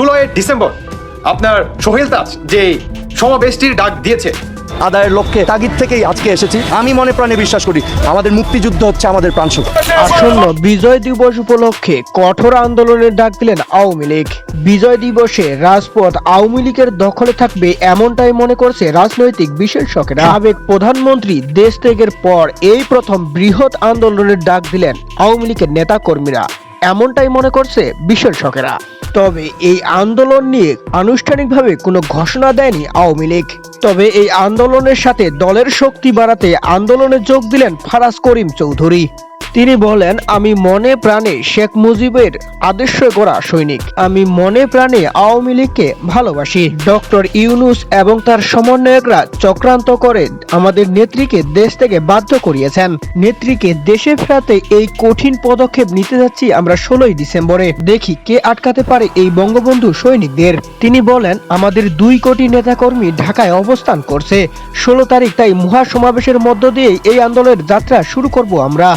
ষোলোই ডিসেম্বর আপনার সোহেল তাজ যে সমাবেশটির ডাক দিয়েছে। আদায়ের লক্ষ্যে তাগিদ থেকেই আজকে এসেছি। আমি মনে প্রাণে বিশ্বাস করি আমাদের মুক্তিযুদ্ধ হচ্ছে আমাদের প্রাণসুখ আসন্ন বিজয় দিবস উপলক্ষে কঠোর আন্দোলনের ডাক দিলেন আওয়ামী লীগ। বিজয় দিবসে রাজপথ আওয়ামী লীগের দখলে থাকবে এমনটাই মনে করছে রাজনৈতিক বিশেষজ্ঞরা সাবেক প্রধানমন্ত্রী দেশ ত্যাগের পর এই প্রথম বৃহৎ আন্দোলনের ডাক দিলেন আওয়ামী লীগের নেতাকর্মীরা। এমনটাই মনে করছে বিশেষজ্ঞরা তবে এই আন্দোলন নিয়ে আনুষ্ঠানিকভাবে কোনো ঘোষণা দেয়নি আওয়ামী লীগ। তবে এই আন্দোলনের সাথে দলের শক্তি বাড়াতে আন্দোলনে যোগ দিলেন ফারাজ করিম চৌধুরী। তিনি বলেন, আমি মনে প্রাণে শেখ মুজিবের আদর্শ গড়া সৈনিক। আমি মনে প্রাণে আওয়ামী লীগকে ভালোবাসি। ডক্টর ইউনুস এবং তার সমন্বয়করা চক্রান্ত করে আমাদের নেত্রীকে দেশ থেকে বাধ্য করিয়েছেন। নেত্রীকে দেশে ফেরাতে এই কঠিন পদক্ষেপ নিতে যাচ্ছি আমরা ষোলোই ডিসেম্বরে। দেখি কে আটকাতে পারে এই বঙ্গবন্ধু সৈনিকদের। তিনি বলেন, আমাদের দুই কোটি নেতাকর্মী ঢাকায় অবস্থান করছে। ষোলো তারিখ তাই মহা সমাবেশের মধ্য দিয়ে এই আন্দোলনের যাত্রা শুরু করব আমরা।